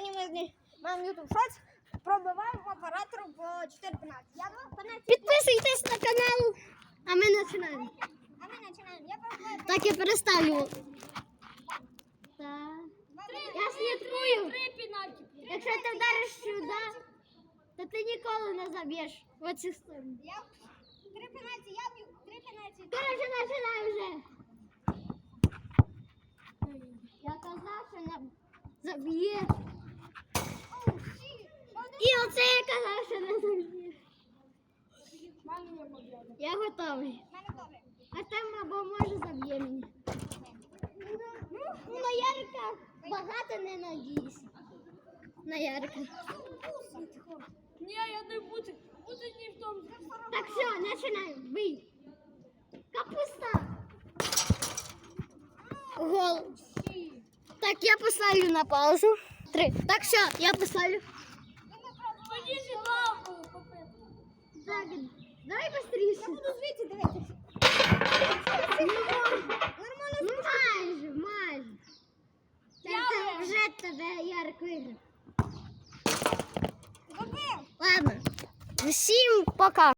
Сьогодні ми знімаємо YouTube Shorts, пробиваємо оператору по 4. Я два. Підписуйтесь на канал, а ми починаємо. А ми починаємо. Я Так я переставлю. Так. Я слідкую. три пенальті. Якщо ти вдариш сюди, то ти ніколи не заб'єш в оцю сторону. Я три пенальті, я б'ю три пенальті. Коротше, починай вже. Я казав, що не заб'є. Казав, що не поб'є. Я готовий. Мене. Артем або може заб'є мені. Ну, на Ярика багато не надійся. На Ярика. Ні, я не буду. Буду не в тому. Так, все, начинай. Бий. Капуста. Гол. Так, я поставлю на паузу. Три. Так, все, я поставлю. Подійди лапу, Так, давай быстрее. Я буду звідси дивитися. Нормально. Ну, майже, майже. Так, це вже тебе Ярик виграв. Забив. Ладно. Всім пока.